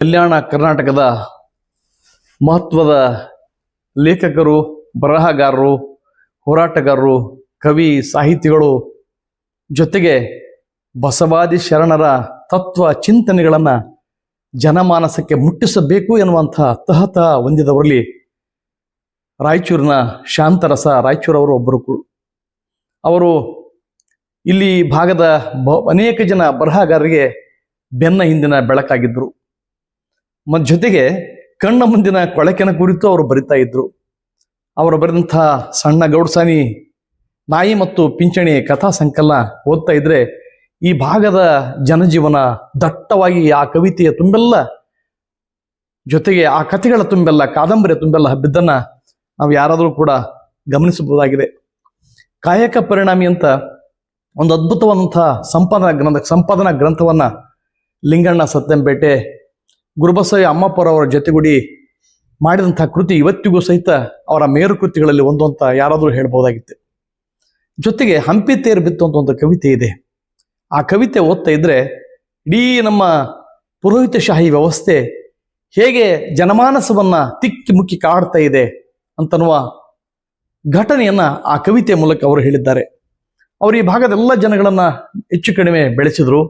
ಕಲ್ಯಾಣ ಕರ್ನಾಟಕದ ಮಹತ್ವದ ಲೇಖಕರು, ಬರಹಗಾರರು, ಹೋರಾಟಗಾರರು, ಕವಿ, ಸಾಹಿತಿಗಳು ಜೊತೆಗೆ ಬಸವಾದಿ ಶರಣರ ತತ್ವ ಚಿಂತನೆಗಳನ್ನು ಜನಮಾನಸಕ್ಕೆ ಮುಟ್ಟಿಸಬೇಕು ಎನ್ನುವಂಥ ತಹತ ಹೊಂದಿದವರಲ್ಲಿ ರಾಯಚೂರಿನ ಶಾಂತರಸ ರಾಯಚೂರವರು ಒಬ್ಬರು ಅವರು ಇಲ್ಲಿ ಭಾಗದ ಬ, ಅನೇಕ ಜನ ಬರಹಗಾರರಿಗೆ ಬೆನ್ನ ಹಿಂದಿನ ಬೆಳಕಾಗಿದ್ದರು. ಮತ್ತು ಜೊತೆಗೆ ಕಣ್ಣ ಮುಂದಿನ ಕೊಳಕಿನ ಕುರಿತು ಅವರು ಬರಿತಾ ಇದ್ರು. ಅವರು ಬರೆದಂಥ ಸಣ್ಣ ಗೌಡ್ಸಾನಿ ನಾಯಿ ಮತ್ತು ಪಿಂಚಣಿ ಕಥಾ ಸಂಕಲನ ಓದ್ತಾ ಇದ್ರೆ ಈ ಭಾಗದ ಜನಜೀವನ ದಟ್ಟವಾಗಿ ಆ ಕವಿತೆಯ ತುಂಬೆಲ್ಲ ಜೊತೆಗೆ ಆ ಕಥೆಗಳ ತುಂಬೆಲ್ಲ, ಕಾದಂಬರಿಯ ತುಂಬೆಲ್ಲ ಹಬ್ಬಿದ್ದನ್ನ ನಾವು ಯಾರಾದರೂ ಕೂಡ ಗಮನಿಸಬಹುದಾಗಿದೆ. ಕಾಯಕ ಪರಿಣಾಮಿ ಅಂತ ಒಂದು ಅದ್ಭುತವಾದಂಥ ಸಂಪಾದನಾ ಗ್ರಂಥ, ಸಂಪಾದನಾ ಗ್ರಂಥವನ್ನ ಲಿಂಗಣ್ಣ ಸತ್ಯಂಪೇಟೆ ಗುರುಬಸಯ್ಯ ಅಮ್ಮಪ್ಪರವರ ಜೊತೆಗೂಡಿ ಮಾಡಿದಂಥ ಕೃತಿ ಇವತ್ತಿಗೂ ಸಹಿತ ಅವರ ಮೇರು ಕೃತಿಗಳಲ್ಲಿ ಒಂದು ಅಂತ ಯಾರಾದರೂ ಹೇಳ್ಬೋದಾಗಿತ್ತು ಜೊತೆಗೆ ಹಂಪಿ ತೇರು ಬಿತ್ತು ಒಂದು ಕವಿತೆ ಇದೆ. ಆ ಕವಿತೆ ಓದ್ತಾ ಇದ್ರೆ ಇಡೀ ನಮ್ಮ ಪುರೋಹಿತಶಾಹಿ ವ್ಯವಸ್ಥೆ ಹೇಗೆ ಜನಮಾನಸವನ್ನ ತಿಕ್ಕಿ ಮುಕ್ಕಿ ಕಾಡ್ತಾ ಇದೆ ಅಂತನ್ನುವ ಘಟನೆಯನ್ನ ಆ ಕವಿತೆಯ ಮೂಲಕ ಅವರು ಹೇಳಿದ್ದಾರೆ. ಅವರು ಈ ಭಾಗದ ಎಲ್ಲ ಜನಗಳನ್ನ ಹೆಚ್ಚು ಕಡಿಮೆ ಬೆಳೆಸಿದ್ರು.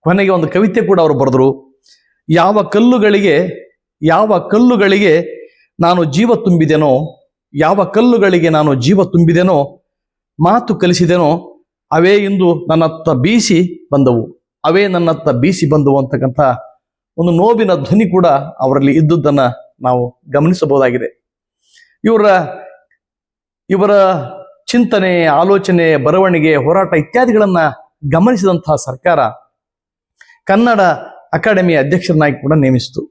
ಕೊನೆಗೆ ಒಂದು ಕವಿತೆ ಕೂಡ ಅವರು ಬರೆದ್ರು. ಯಾವ ಕಲ್ಲುಗಳಿಗೆ ಯಾವ ಕಲ್ಲುಗಳಿಗೆ ನಾನು ಜೀವ ತುಂಬಿದೆನೋ, ಯಾವ ಕಲ್ಲುಗಳಿಗೆ ನಾನು ಜೀವ ತುಂಬಿದೆನೋ, ಮಾತು ಕಲಿಸಿದೆನೋ, ಅವೇ ಇಂದು ನನ್ನತ್ತ ಬೀಸಿ ಬಂದವು. ಅವೇ ನನ್ನತ್ತ ಬೀಸಿ ಬಂದವು ಅಂತಕ್ಕಂಥ ಒಂದು ನೋವಿನ ಧ್ವನಿ ಕೂಡ ಅವರಲ್ಲಿ ಇದ್ದುದನ್ನ ನಾವು ಗಮನಿಸಬಹುದಾಗಿದೆ. ಇವರ ಇವರ ಚಿಂತನೆ, ಆಲೋಚನೆ, ಬರವಣಿಗೆ, ಹೋರಾಟ ಇತ್ಯಾದಿಗಳನ್ನ ಗಮನಿಸಿದಂತಹ ಸರ್ಕಾರ ಕನ್ನಡ ಅಕಾಡೆಮಿಯ ಅಧ್ಯಕ್ಷರನ್ನಾಗಿ ಕೂಡ ನೇಮಿಸಿತು.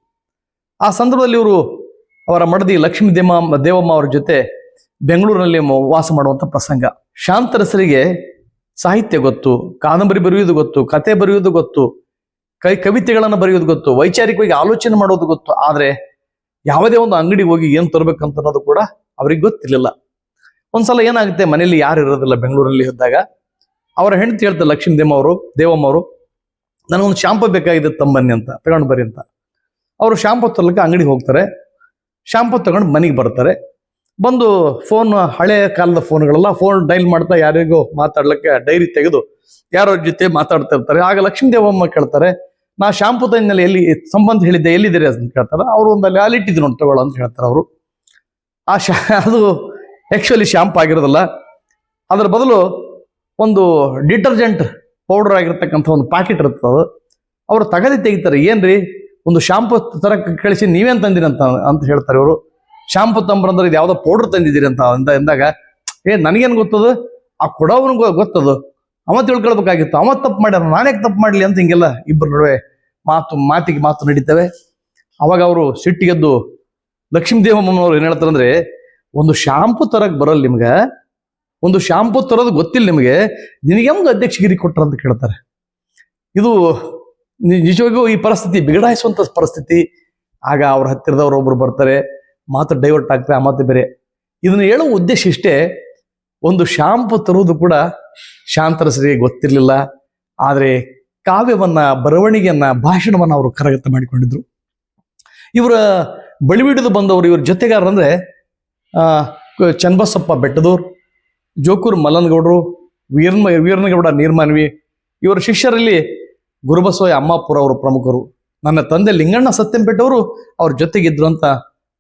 ಆ ಸಂದರ್ಭದಲ್ಲಿ ಇವರು ಅವರ ಮಡದಿ ಲಕ್ಷ್ಮೀ ದೇಮ, ದೇವಮ್ಮ ಅವರ ಜೊತೆ ಬೆಂಗಳೂರಿನಲ್ಲಿ ವಾಸ ಮಾಡುವಂಥ ಪ್ರಸಂಗ. ಶಾಂತರಸರಿಗೆ ಸಾಹಿತ್ಯ ಗೊತ್ತು, ಕಾದಂಬರಿ ಬರೆಯುವುದು ಗೊತ್ತು, ಕತೆ ಬರೆಯುವುದು ಗೊತ್ತು, ಕೈ, ಕವಿತೆಗಳನ್ನು ಬರೆಯೋದು ಗೊತ್ತು, ವೈಚಾರಿಕವಾಗಿ ಆಲೋಚನೆ ಮಾಡೋದು ಗೊತ್ತು, ಆದರೆ ಯಾವುದೇ ಒಂದು ಅಂಗಡಿಗೆ ಹೋಗಿ ಏನು ತರಬೇಕಂತ ಅನ್ನೋದು ಕೂಡ ಅವ್ರಿಗೆ ಗೊತ್ತಿರಲಿಲ್ಲ. ಒಂದ್ಸಲ ಏನಾಗುತ್ತೆ, ಮನೆಯಲ್ಲಿ ಯಾರು ಇರೋದಿಲ್ಲ ಬೆಂಗಳೂರಲ್ಲಿ ಇದ್ದಾಗ, ಅವರ ಹೆಂಡತಿ ಹೇಳ್ತಾರೆ ಲಕ್ಷ್ಮೀ ದೇಮ್ಮ ಅವರು, ದೇವಮ್ಮ ಅವರು ನನಗೊಂದು ಶಾಂಪು ಬೇಕಾಗಿದೆ ತಮ್ಮನ್ನಿ ಅಂತ, ತಗೊಂಡು ಬರ್ರಿ ಅಂತ. ಅವರು ಶಾಂಪು ತರ್ಲಿಕ್ಕೆ ಅಂಗಡಿಗೆ ಹೋಗ್ತಾರೆ. ಶಾಂಪು ತಗೊಂಡು ಮನೆಗೆ ಬರ್ತಾರೆ. ಬಂದು ಫೋನ್ ಹಳೆಯ ಕಾಲದ ಫೋನ್ಗಳೆಲ್ಲ ಫೋನ್ ಡೈಲ್ ಮಾಡ್ತಾ ಯಾರಿಗೋ ಮಾತಾಡ್ಲಿಕ್ಕೆ ಡೈರಿ ತೆಗೆದು ಯಾರೋ ಜೊತೆ ಮಾತಾಡ್ತಾ ಇರ್ತಾರೆ. ಆಗ ಲಕ್ಷ್ಮೀ ದೇವಮ್ಮ ಕೇಳ್ತಾರೆ, ನಾ ಶಾಂಪು ತಂದಿನಲ್ಲಿ ಎಲ್ಲಿ, ಸಂಬಂಧ ಹೇಳಿದ್ದೆ ಎಲ್ಲಿದ್ದೀರಿ? ಅಂತ ಕೇಳ್ತಾರೆ. ಅವರು ಒಂದು ಅಲ್ಲಿ ಅಲ್ಲಿಟ್ಟಿದ್ದು ನೋಡಿ, ತಗೊಳ್ಳೋ ಅಂತ ಹೇಳ್ತಾರೆ ಅವರು. ಆ ಶಾ, ಅದು ಆ್ಯಕ್ಚುಲಿ ಶಾಂಪು ಆಗಿರೋದಿಲ್ಲ. ಅದರ ಬದಲು ಒಂದು ಡಿಟರ್ಜೆಂಟ್ ಪೌಡರ್ ಆಗಿರ್ತಕ್ಕಂಥ ಒಂದು ಇರ್ತದೆ ಅದು, ಅವರು ತಗದಿ ತೆಗಿತಾರೆ. ಏನ್ರಿ? ಒಂದು ಶಾಂಪು ತರ ಕಳಿಸಿ ನೀವೇನ್ ತಂದಿರಿ ಅಂತ ಅಂತ ಹೇಳ್ತಾರೆ ಇವರು. ಶಾಂಪು ತಂಬ್ರಂದ್ರೆ ಇದು ಯಾವುದೋ ಪೌಡರ್ ತಂದಿದ್ದೀರಿ ಅಂತ ಅಂದ ಎಂದಾಗ ಏ, ನನಗೇನು ಗೊತ್ತದು? ಆ ಕೊಡೋವನಿಗೂ ಗೊತ್ತದು. ಅವ ತಿಳ್ಕೊಳ್ಬೇಕಾಗಿತ್ತು. ಅವ ತಪ್ಪು ಮಾಡ್ಯಾರ ನಾನೇ ತಪ್ಪು ಮಾಡಲಿ ಅಂತ ಹಿಂಗೆಲ್ಲ ಇಬ್ಬರ ನಡುವೆ ಮಾತು, ಮಾತಿಗೆ ಮಾತು ನಡೀತವೆ. ಅವಾಗ ಅವರು ಸಿಟ್ಟಿಗೆದ್ದು ಲಕ್ಷ್ಮೀ ದೇವಮ್ಮನವ್ರು ಏನ್ ಹೇಳ್ತಾರೆ ಅಂದ್ರೆ ಒಂದು ಶಾಂಪು ತರಕ್ ಬರಲ್ಲ ನಿಮ್ಗೆ. ಒಂದು ಶಾಂಪು ತರೋದು ಗೊತ್ತಿಲ್ಲ ನಿಮಗೆ. ನಿನಗೆ ಹೆಂಗ್ ಅಧ್ಯಕ್ಷಗಿರಿ ಕೊಟ್ರ ಅಂತ ಕೇಳ್ತಾರೆ. ಇದು ನಿಜವಾಗಿಯೂ ಈ ಪರಿಸ್ಥಿತಿ ಬಿಗಡಾಯಿಸುವಂಥ ಪರಿಸ್ಥಿತಿ. ಆಗ ಅವ್ರ ಹತ್ತಿರದವ್ರು ಒಬ್ರು ಬರ್ತಾರೆ. ಮಾತು ಡೈವರ್ಟ್ ಆಗ್ತಾರೆ ಆ ಮಾತು ಬೇರೆ. ಇದನ್ನ ಹೇಳೋ ಉದ್ದೇಶ ಇಷ್ಟೇ. ಒಂದು ಶಾಂಪು ತರುವುದು ಕೂಡ ಶಾಂತರಸರಿಗೆ ಗೊತ್ತಿರಲಿಲ್ಲ. ಆದರೆ ಕಾವ್ಯವನ್ನ, ಬರವಣಿಗೆಯನ್ನ, ಭಾಷಣವನ್ನ ಅವರು ಕರಗತ ಮಾಡಿಕೊಂಡಿದ್ರು. ಇವರ ಬಳಿಬಿಡಿದು ಬಂದವರು ಇವ್ರ ಕ- ಚನ್ನಬಸಪ್ಪ ಬೆಟ್ಟದೂರ್ ಜೋಕೂರ್ ಮಲ್ಲನಗೌಡರು, ವೀರ್ಮ, ವೀರನಗೌಡ ನೀರ್ಮಾನ್ವಿ, ಇವರ ಶಿಷ್ಯರಲ್ಲಿ ಗುರುಬಸವಯ್ಯ ಅಮ್ಮಾಪುರ ಅವರು ಪ್ರಮುಖರು. ನನ್ನ ತಂದೆ ಲಿಂಗಣ್ಣ ಸತ್ಯಂಪೇಟವರು ಅವ್ರ ಜೊತೆಗಿದ್ರು ಅಂತ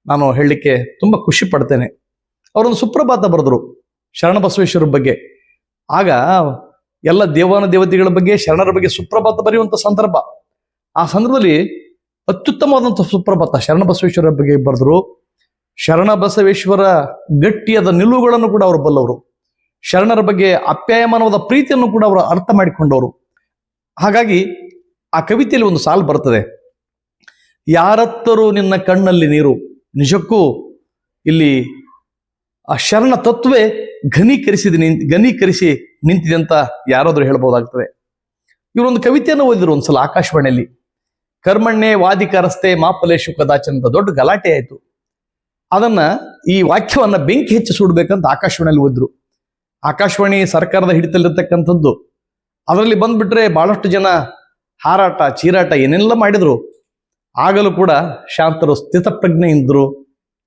ನಾನು ಹೇಳಲಿಕ್ಕೆ ತುಂಬಾ ಖುಷಿ ಪಡ್ತೇನೆ. ಅವರೊಂದು ಸುಪ್ರಭಾತ ಬರೆದ್ರು ಶರಣಬಸವೇಶ್ವರ ಬಗ್ಗೆ. ಆಗ ಎಲ್ಲ ದೇವಾನ ದೇವತೆಗಳ ಬಗ್ಗೆ, ಶರಣರ ಬಗ್ಗೆ ಸುಪ್ರಭಾತ ಬರೆಯುವಂಥ ಸಂದರ್ಭ. ಆ ಸಂದರ್ಭದಲ್ಲಿ ಅತ್ಯುತ್ತಮವಾದಂಥ ಸುಪ್ರಭಾತ ಶರಣಬಸವೇಶ್ವರ ಬಗ್ಗೆ ಬರೆದ್ರು. ಶರಣಬಸವೇಶ್ವರ ಗಟ್ಟಿಯಾದ ನಿಲುವುಗಳನ್ನು ಕೂಡ ಅವರು ಬಲ್ಲವರು. ಶರಣರ ಬಗ್ಗೆ ಅಪ್ಯಾಯಮಾನವಾದ ಪ್ರೀತಿಯನ್ನು ಕೂಡ ಅವರು ಅರ್ಥ ಮಾಡಿಕೊಂಡವರು. ಹಾಗಾಗಿ ಆ ಕವಿತೆಯಲ್ಲಿ ಒಂದು ಸಾಲು ಬರ್ತದೆ. ಯಾರತ್ತರೂ ನಿನ್ನ ಕಣ್ಣಲ್ಲಿ ನೀರು? ನಿಜಕ್ಕೂ ಇಲ್ಲಿ ಆ ಶರಣ ತತ್ವೇ ಘನೀಕರಿಸಿದ ನಿಂತ್, ಘನೀಕರಿಸಿ ನಿಂತಿದೆ ಅಂತ ಯಾರಾದರೂ ಹೇಳ್ಬೋದಾಗ್ತದೆ. ಇವರೊಂದು ಕವಿತೆಯನ್ನು ಓದಿದ್ರು ಒಂದ್ಸಲ ಆಕಾಶವಾಣಿಯಲ್ಲಿ. ಕರ್ಮಣ್ಣೆ ವಾದಿಕರಸ್ತೆ ಮಾಪಲೇಶು ಕದಾಚನ ದೊಡ್ಡ ಗಲಾಟೆ ಆಯಿತು. ಅದನ್ನ ಈ ವಾಕ್ಯವನ್ನ ಬೆಂಕಿ ಹೆಚ್ಚಿ ಸುಡ್ಬೇಕಂತ ಆಕಾಶವಾಣಿಯಲ್ಲಿ ಓದಿದ್ರು. ಆಕಾಶವಾಣಿ ಸರ್ಕಾರದ ಹಿಡಿತಲ್ಲಿರ್ತಕ್ಕಂಥದ್ದು. ಅದರಲ್ಲಿ ಬಂದ್ಬಿಟ್ರೆ ಬಹಳಷ್ಟು ಜನ ಹಾರಾಟ, ಚೀರಾಟ ಏನೆಲ್ಲ ಮಾಡಿದ್ರು. ಆಗಲೂ ಕೂಡ ಶಾಂತರು ಸ್ಥಿತಪ್ರಜ್ಞೆಯಿಂದರು.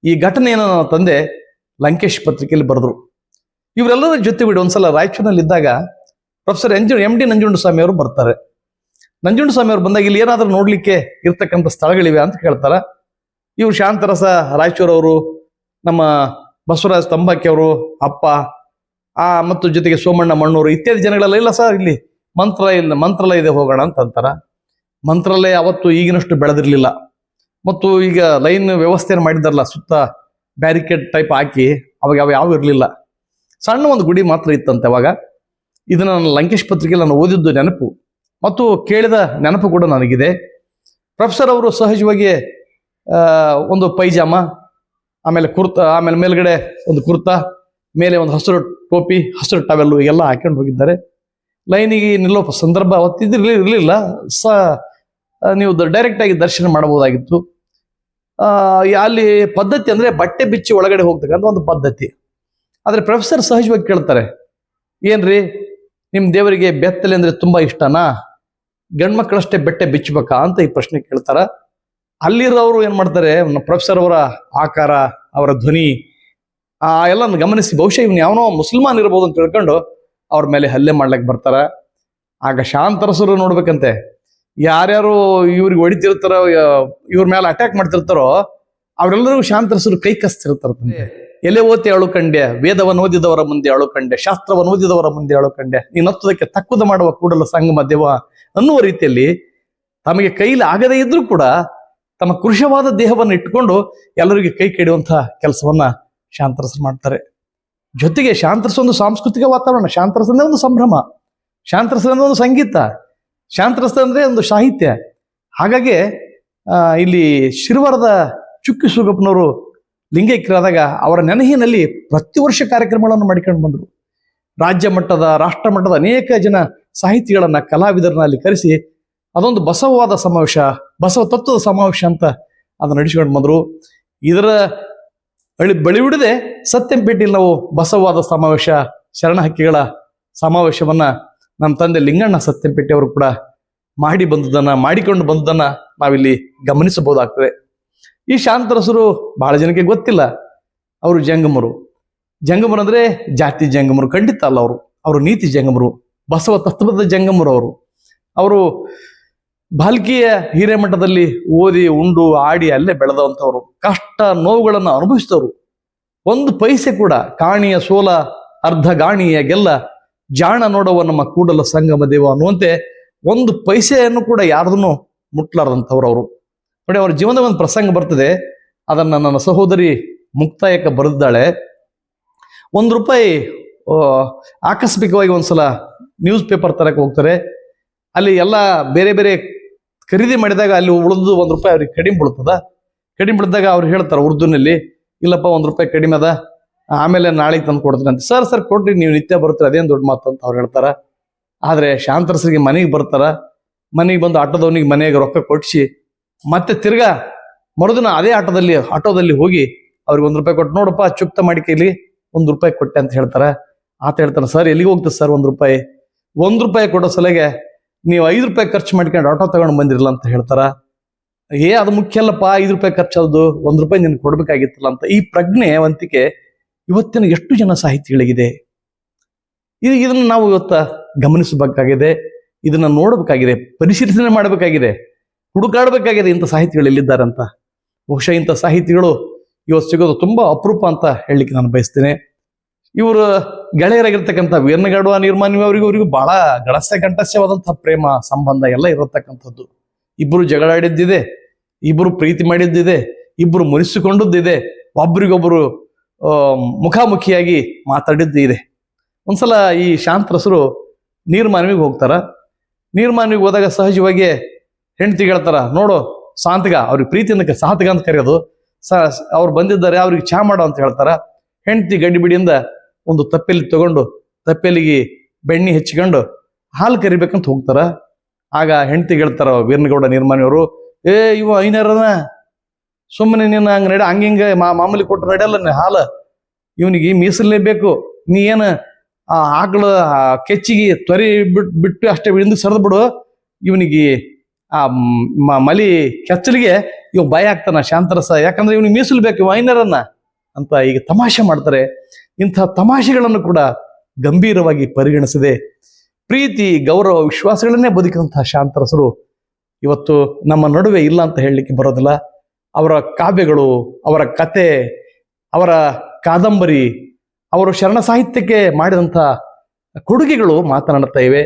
ಈ ಘಟನೆಯನ್ನು ನನ್ನ ತಂದೆ ಲಂಕೇಶ್ ಪತ್ರಿಕೆಯಲ್ಲಿ ಬರೆದ್ರು. ಇವರೆಲ್ಲರ ಜೊತೆ ಬಿಡಿ ಒಂದ್ಸಲ ರಾಯಚೂರಿನಲ್ಲಿ ಇದ್ದಾಗ ಪ್ರೊಫೆಸರ್ ಎಂಜು ಎಂ ಡಿ ನಂಜುಂಡಸ್ವಾಮಿ ಅವರು ಬರ್ತಾರೆ. ನಂಜುಂಡಸ್ವಾಮಿ ಅವರು ಬಂದಾಗ ಇಲ್ಲಿ ಏನಾದರೂ ನೋಡಲಿಕ್ಕೆ ಇರ್ತಕ್ಕಂಥ ಸ್ಥಳಗಳಿವೆ ಅಂತ ಕೇಳ್ತಾರ. ಇವರು ಶಾಂತರಸ ರಾಯಚೂರವರು, ನಮ್ಮ ಬಸವರಾಜ್ ತಂಬಾಕಿ ಅವರು, ಅಪ್ಪ ಆ, ಮತ್ತು ಜೊತೆಗೆ ಸೋಮಣ್ಣ ಮಣ್ಣೂರು ಇತ್ಯಾದಿ ಜನಗಳೆಲ್ಲ ಇಲ್ಲ ಸರ್ ಇಲ್ಲಿ. ಮಂತ್ರಾಲಯ ಇಲ್ಲ ಮಂತ್ರಾಲಯ ಇದೆ ಹೋಗೋಣ ಅಂತ ಅಂತಾರ. ಮಂತ್ರಾಲಯ ಅವತ್ತು ಈಗಿನಷ್ಟು ಬೆಳೆದಿರಲಿಲ್ಲ. ಮತ್ತು ಈಗ ಲೈನ್ ವ್ಯವಸ್ಥೆಯನ್ನು ಮಾಡಿದ್ದಾರಲ್ಲ, ಸುತ್ತ ಬ್ಯಾರಿಕೇಡ್ ಟೈಪ್ ಹಾಕಿ, ಅವಾಗ ಯಾವ ಯಾವ ಇರಲಿಲ್ಲ. ಸಣ್ಣ ಒಂದು ಗುಡಿ ಮಾತ್ರ ಇತ್ತಂತೆ ಅವಾಗ. ಇದನ್ನು ನಾನು ಲಂಕೇಶ್ ಪತ್ರಿಕೆ ನಾನು ಓದಿದ್ದು ನೆನಪು. ಮತ್ತು ಕೇಳಿದ ನೆನಪು ಕೂಡ ನನಗಿದೆ. ಪ್ರೊಫೆಸರ್ ಅವರು ಸಹಜವಾಗಿ ಒಂದು ಪೈಜಾಮ, ಆಮೇಲೆ ಕುರ್ತಾ, ಆಮೇಲೆ ಮೇಲ್ಗಡೆ ಒಂದು ಕುರ್ತಾ ಮೇಲೆ ಒಂದು ಹಸಿರು ಟೋಪಿ, ಹಸಿರು ಟವೆಲ್ಲು ಎಲ್ಲ ಹಾಕೊಂಡು ಹೋಗಿದ್ದಾರೆ. ಲೈನಿಗೆ ನಿಲ್ಲೋ ಸಂದರ್ಭ ಅವತ್ತಿದ್ರೆ ಇರಲಿಲ್ಲ. ಸ ನೀವು ಡೈರೆಕ್ಟ್ ಆಗಿ ದರ್ಶನ ಮಾಡಬಹುದಾಗಿತ್ತು. ಅಲ್ಲಿ ಪದ್ಧತಿ ಅಂದ್ರೆ ಬಟ್ಟೆ ಬಿಚ್ಚಿ ಒಳಗಡೆ ಹೋಗ್ತಕ್ಕಂಥ ಒಂದು ಪದ್ಧತಿ. ಆದರೆ ಪ್ರೊಫೆಸರ್ ಸಹಜವಾಗಿ ಕೇಳ್ತಾರೆ, ಏನ್ರಿ ನಿಮ್ಮ ದೇವರಿಗೆ ಬೆತ್ತಲೆ ಅಂದ್ರೆ ತುಂಬಾ ಇಷ್ಟನಾ? ಗಂಡ್ಮಕ್ಳಷ್ಟೇ ಬೆಟ್ಟೆ ಬಿಚ್ಚಬೇಕಾ? ಅಂತ ಈ ಪ್ರಶ್ನೆ ಕೇಳ್ತಾರ. ಅಲ್ಲಿರೋರು ಏನು ಮಾಡ್ತಾರೆ, ಪ್ರೊಫೆಸರ್ ಅವರ ಆಕಾರ, ಅವರ ಧ್ವನಿ ಆ, ಎಲ್ಲ ಗಮನಿಸಿ, ಬಹುಶಃ ಇವನು ಯಾವನೋ ಮುಸಲ್ಮಾನ್ ಇರ್ಬೋದು ಅಂತ ತಿಳ್ಕೊಂಡು ಅವ್ರ ಮೇಲೆ ಹಲ್ಲೆ ಮಾಡ್ಲಿಕ್ಕೆ ಬರ್ತಾರ. ಆಗ ಶಾಂತರಸರು ನೋಡ್ಬೇಕಂತೆ. ಯಾರ್ಯಾರು ಇವ್ರಿಗೆ ಹೊಡಿತಿರ್ತಾರೋ ಇವ್ರ ಮೇಲೆ ಅಟ್ಯಾಕ್ ಮಾಡ್ತಿರ್ತಾರೋ ಅವರೆಲ್ಲರಿಗೂ ಶಾಂತರಸರು ಕೈ ಕಸ್ತಿರ್ತಾರಂತೆ ಎಲೆ ಓತಿ ಅಳು ಕಂಡೆ ವೇದವನ್ನು ಓದಿದವರ ಮುಂದೆ ಅಳು ಕಂಡೆ ಶಾಸ್ತ್ರವನ್ನು ಓದಿದವರ ಮುಂದೆ ಅಳು ಕಂಡೆ ನೀನು ಹತ್ತದಕ್ಕೆ ತಕ್ಕುದ ಮಾಡುವ ಕೂಡಲ ಸಂಗಮ ದೇವ ಅನ್ನುವ ರೀತಿಯಲ್ಲಿ ತಮಗೆ ಕೈಲಿ ಆಗದೇ ಇದ್ರೂ ಕೂಡ ತಮ್ಮ ಕೃಶವಾದ ದೇಹವನ್ನು ಇಟ್ಕೊಂಡು ಎಲ್ಲರಿಗೆ ಕೈ ಕೆಡುವಂತಹ ಕೆಲಸವನ್ನ ಶಾಂತರಸ ಮಾಡ್ತಾರೆ. ಜೊತೆಗೆ ಶಾಂತರಸ ಒಂದು ಸಾಂಸ್ಕೃತಿಕ ವಾತಾವರಣ ಶಾಂತರಸ ಅಂದ್ರೆ ಒಂದು ಸಂಭ್ರಮ ಶಾಂತರಸ ಅಂದ್ರೆ ಒಂದು ಸಂಗೀತ ಶಾಂತರಸ ಅಂದ್ರೆ ಒಂದು ಸಾಹಿತ್ಯ. ಹಾಗಾಗಿ ಇಲ್ಲಿ ಶಿರ್ವರದ ಚುಕ್ಕಿ ಸುಗಪ್ಪನವರು ಲಿಂಗೈಕ್ಯರಾದಾಗ ಅವರ ನೆನಹಿನಲ್ಲಿ ಪ್ರತಿ ವರ್ಷ ಕಾರ್ಯಕ್ರಮಗಳನ್ನು ಮಾಡಿಕೊಂಡು ಬಂದರು. ರಾಜ್ಯ ಮಟ್ಟದ, ರಾಷ್ಟ್ರ ಮಟ್ಟದ ಅನೇಕ ಜನ ಸಾಹಿತಿಗಳನ್ನ ಕಲಾವಿದರನ್ನ ಅಲ್ಲಿ ಕರೆಸಿ ಅದೊಂದು ಬಸವವಾದ ಸಮಾವೇಶ, ಬಸವ ತತ್ವದ ಸಮಾವೇಶ ಅಂತ ಅದನ್ನ ನಡೆಸಿಕೊಂಡು ಬಂದರು. ಇದರ ಬಳಿ ಬಳಿ ಬಿಡದೆ ಸತ್ಯಂಪೇಟೆಯಲ್ಲಿ ನಾವು ಬಸವವಾದ ಸಮಾವೇಶ, ಶರಣ ಹಕ್ಕಿಗಳ ಸಮಾವೇಶವನ್ನ ನಮ್ಮ ತಂದೆ ಲಿಂಗಣ್ಣ ಸತ್ಯಂಪೇಟೆ ಅವರು ಕೂಡ ಮಾಡಿ ಬಂದದನ್ನ ಮಾಡಿಕೊಂಡು ಬಂದದನ್ನ ನಾವಿಲ್ಲಿ ಗಮನಿಸಬಹುದಾಗ್ತದೆ. ಈ ಶಾಂತರಸರು ಬಹಳ ಜನಕ್ಕೆ ಗೊತ್ತಿಲ್ಲ. ಅವರು ಜಂಗಮರು. ಜಂಗಮರು ಅಂದ್ರೆ ಜಾತಿ ಜಂಗಮರು, ಖಂಡಿತ ಅಲ್ಲ ಅವರು. ಅವರು ನೀತಿ ಜಂಗಮರು, ಬಸವ ತತ್ವದ ಜಂಗಮರು ಅವರು. ಅವರು ಬಾಲ್ಕಿಯ ಹಿರೇಮಠದಲ್ಲಿ ಓದಿ, ಉಂಡು, ಆಡಿ ಅಲ್ಲೇ ಬೆಳೆದವಂಥವ್ರು. ಕಷ್ಟ ನೋವುಗಳನ್ನು ಅನುಭವಿಸಿದವರು. ಒಂದು ಪೈಸೆ ಕೂಡ, ಕಾಣಿಯ ಸೋಲ, ಅರ್ಧ ಗಾಣಿಯ ಗೆಲ್ಲ, ಜಾಣ ನೋಡುವ ನಮ್ಮ ಕೂಡಲ ಸಂಗಮ ದೇವ ಅನ್ನುವಂತೆ ಒಂದು ಪೈಸೆಯನ್ನು ಕೂಡ ಯಾರದನ್ನು ಮುಟ್ಲಾರ್ದಂಥವ್ರು ಅವರು ನೋಡಿ, ಅವ್ರ ಜೀವನದ ಒಂದು ಪ್ರಸಂಗ ಬರ್ತದೆ. ಅದನ್ನ ನನ್ನ ಸಹೋದರಿ ಮುಕ್ತಾಯಕ್ಕ ಬರೆದಿದ್ದಾಳೆ. ಒಂದು ರೂಪಾಯಿ ಆಕಸ್ಮಿಕವಾಗಿ ಒಂದ್ಸಲ ನ್ಯೂಸ್ ಪೇಪರ್ ತರಕ್ಕೆ ಹೋಗ್ತಾರೆ. ಅಲ್ಲಿ ಎಲ್ಲ ಬೇರೆ ಬೇರೆ ಖರೀದಿ ಮಾಡಿದಾಗ ಅಲ್ಲಿ ಉಳಿದು ಒಂದು ರೂಪಾಯಿ ಅವ್ರಿಗೆ ಕಡಿಮೆ ಬೀಳ್ತದ. ಕಡಿಮೆ ಬಿಡ್ದಾಗ ಅವ್ರು ಹೇಳ್ತಾರೆ ಉರ್ದುನಲ್ಲಿ, ಇಲ್ಲಪ್ಪ ಒಂದು ರೂಪಾಯಿ ಕಡಿಮೆ ಅದ, ಆಮೇಲೆ ನಾಳೆಗೆ ತಂದು ಕೊಡ್ತೀನಿ ಅಂತ. ಸರ್ ಸರ್, ಕೊಡ್ರಿ, ನೀವು ನಿತ್ಯ ಬರ್ತೀರ, ಅದೇನು ದೊಡ್ಡ ಮಾತು ಅಂತ ಅವ್ರು ಹೇಳ್ತಾರ. ಆದರೆ ಶಾಂತರಸರಿಗೆ ಮನೆಗೆ ಬರ್ತಾರ, ಮನೆಗೆ ಬಂದು ಆಟೋದವನಿಗೆ ಮನೆಗೆ ರೊಕ್ಕ ಕೊಡಿಸಿ ಮತ್ತೆ ತಿರ್ಗಾ ಮರುದಿನ ಅದೇ ಆಟೋದಲ್ಲಿ ಆಟೋದಲ್ಲಿ ಹೋಗಿ ಅವ್ರಿಗೆ ಒಂದು ರೂಪಾಯಿ ಕೊಟ್ಟು, ನೋಡಪ್ಪ ಚುಪ್ತ ಮಾಡಿ ಕೈಲಿ ಒಂದ್ ರೂಪಾಯಿ ಕೊಟ್ಟೆ ಅಂತ ಹೇಳ್ತಾರೆ. ಆತ ಹೇಳ್ತಾರೆ ಸರ್, ಎಲ್ಲಿಗೆ ಹೋಗ್ತದೆ ಸರ್ ಒಂದು ರೂಪಾಯಿ? ಒಂದು ರೂಪಾಯಿ ಕೊಡೋ ಸಲಗೆ ನೀವು ಐದು ರೂಪಾಯಿ ಖರ್ಚು ಮಾಡ್ಕೊಂಡು ಆಟೋ ತಗೊಂಡು ಬಂದಿರಲ್ಲ ಅಂತ ಹೇಳ್ತಾರ. ಏ, ಅದು ಮುಖ್ಯ ಅಲ್ಲಪ್ಪ, ಐದು ರೂಪಾಯಿ ಖರ್ಚಾದ್ದು ಒಂದ್ ರೂಪಾಯಿ ನಿನ್ಗೆ ಕೊಡ್ಬೇಕಾಗಿತ್ತಲ್ಲ ಅಂತ. ಈ ಪ್ರಜ್ಞೆ, ವಂತಿಕೆ ಇವತ್ತಿನ ಎಷ್ಟು ಜನ ಸಾಹಿತಿಗಳಿಗಿದೆ. ಇದು ಇದನ್ನ ನಾವು ಇವತ್ತ ಗಮನಿಸಬೇಕಾಗಿದೆ, ಇದನ್ನ ನೋಡಬೇಕಾಗಿದೆ, ಪರಿಶೀಲನೆ ಮಾಡಬೇಕಾಗಿದೆ, ಹುಡುಕಾಡಬೇಕಾಗಿದೆ ಇಂಥ ಸಾಹಿತಿಗಳು ಎಲ್ಲಿದ್ದಾರೆ ಅಂತ. ಬಹುಶಃ ಇಂಥ ಸಾಹಿತಿಗಳು ಇವತ್ತು ಸಿಗೋದು ತುಂಬಾ ಅಪರೂಪ ಅಂತ ಹೇಳಲಿಕ್ಕೆ ನಾನು ಬಯಸ್ತೇನೆ. ಇವರು ಗೆಳೆಯರಾಗಿರ್ತಕ್ಕಂಥ ವೀರ್ನಗಾಡುವ ನಿರ್ಮಾನ್ಯ ಅವರಿಗೂ ಅವರಿಗೂ ಬಹಳ ಗಳಸ್ಯ ಗಂಟಸ್ಯವಾದಂತಹ ಪ್ರೇಮ, ಸಂಬಂಧ ಎಲ್ಲ ಇರತಕ್ಕಂಥದ್ದು. ಇಬ್ಬರು ಜಗಳಾಡಿದ್ದಿದೆ ಇಬ್ಬರು ಪ್ರೀತಿ ಮಾಡಿದ್ದಿದೆ ಇಬ್ಬರು ಮುನಿಸಿಕೊಂಡದ್ದಿದೆ ಒಬ್ಬರಿಗೊಬ್ಬರು ಮುಖಾಮುಖಿಯಾಗಿ ಮಾತಾಡಿದ್ದು ಇದೆ ಒಂದ್ಸಲ ಈ ಶಾಂತರಸರು ನೀರ್ಮಾನವಿಗೆ ಹೋಗ್ತಾರ. ನೀರ್ಮಾನವಿಗೆ ಹೋದಾಗ ಸಹಜವಾಗಿ ಹೆಂಡತಿ ಹೇಳ್ತಾರ, ನೋಡು ಸಾಂತಗ ಅವ್ರಿಗೆ ಪ್ರೀತಿಯಿಂದ ಸಾಂತಗ ಅಂತ ಕರೆಯೋದು. ಸ, ಅವ್ರು ಬಂದಿದ್ದಾರೆ, ಅವ್ರಿಗೆ ಚಾ ಮಾಡೋ ಅಂತ ಹೇಳ್ತಾರ. ಹೆಂಡತಿ ಗಡ್ಡಿಬಿಡಿಯಿಂದ ಒಂದು ತಪ್ಪೆಲಿ ತಗೊಂಡು, ತಪ್ಪೆಲಿಗೆ ಬೆಣ್ಣೆ ಹೆಚ್ಚಿಕೊಂಡು ಹಾಲು ಕರಿಬೇಕಂತ ಹೋಗ್ತಾರ. ಆಗ ಹೆಂಡತಿ ಹೇಳ್ತಾರ ವೀರನಗೌಡ ನಿರ್ಮಾಣಿಯವರು, ಏ, ಇವ ಐನರನ ಸುಮ್ಮನೆ ನೀನು ಹಂಗ ನಡ ಹಂಗಿಂಗ ಮಾ, ಮಾಮೂಲಿ ಕೊಟ್ಟು ನಡೆಯಲ್ಲ ನೀ ಹಾಲು. ಇವನಿಗೆ ಮೀಸಲೇ ಬೇಕು. ನೀ ಏನ ಆ ಆಕಳ ಕೆಚ್ಚಿಗೆ ತ್ವರಿ ಬಿಟ್, ಬಿಟ್ಟು ಅಷ್ಟೇ ಹಿಂದಕ್ಕೆ ಸರಿದು ಬಿಡು. ಇವನಿಗೆ ಆ ಮಲಿ ಕೆಚ್ಚಲಿಗೆ ಇವ್ ಭಯ ಆಗ್ತಾನ ಶಾಂತರಸ. ಯಾಕಂದ್ರೆ ಇವನಿಗೆ ಮೀಸಲು ಬೇಕು ವೈನರನ್ನ ಅಂತ ಈಗ ತಮಾಷೆ ಮಾಡ್ತಾರೆ. ಇಂಥ ತಮಾಷೆಗಳನ್ನು ಕೂಡ ಗಂಭೀರವಾಗಿ ಪರಿಗಣಿಸದೆ ಪ್ರೀತಿ, ಗೌರವ, ವಿಶ್ವಾಸಗಳನ್ನೇ ಬದುಕಿದಂತಹ ಶಾಂತರಸರು ಇವತ್ತು ನಮ್ಮ ನಡುವೆ ಇಲ್ಲ ಅಂತ ಹೇಳಲಿಕ್ಕೆ ಬರೋದಿಲ್ಲ. ಅವರ ಕಾವ್ಯಗಳು, ಅವರ ಕತೆ, ಅವರ ಕಾದಂಬರಿ, ಅವರು ಶರಣ ಸಾಹಿತ್ಯಕ್ಕೆ ಮಾಡಿದಂಥ ಕೊಡುಗೆಗಳು ಮಾತನಾಡ್ತಾ ಇವೆ.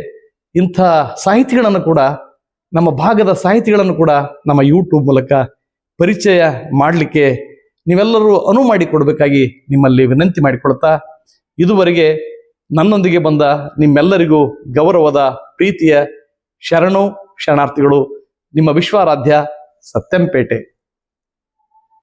ಇಂಥ ಸಾಹಿತಿಗಳನ್ನು ಕೂಡ, ನಮ್ಮ ಭಾಗದ ಸಾಹಿತಿಗಳನ್ನು ಕೂಡ ನಮ್ಮ ಯೂಟ್ಯೂಬ್ ಮೂಲಕ ಪರಿಚಯ ಮಾಡಲಿಕ್ಕೆ ನೀವೆಲ್ಲರೂ ಅನುವು ಮಾಡಿಕೊಡ್ಬೇಕಾಗಿ ನಿಮ್ಮಲ್ಲಿ ವಿನಂತಿ ಮಾಡಿಕೊಳ್ತಾ ಇದುವರೆಗೆ ನನ್ನೊಂದಿಗೆ ಬಂದ ನಿಮ್ಮೆಲ್ಲರಿಗೂ ಗೌರವದ ಪ್ರೀತಿಯ ಶರಣು ಶರಣಾರ್ಥಿಗಳು ನಿಮ್ಮ ವಿಶ್ವಾರಾಧ್ಯ ಸತ್ಯಂಪೇಟೆ.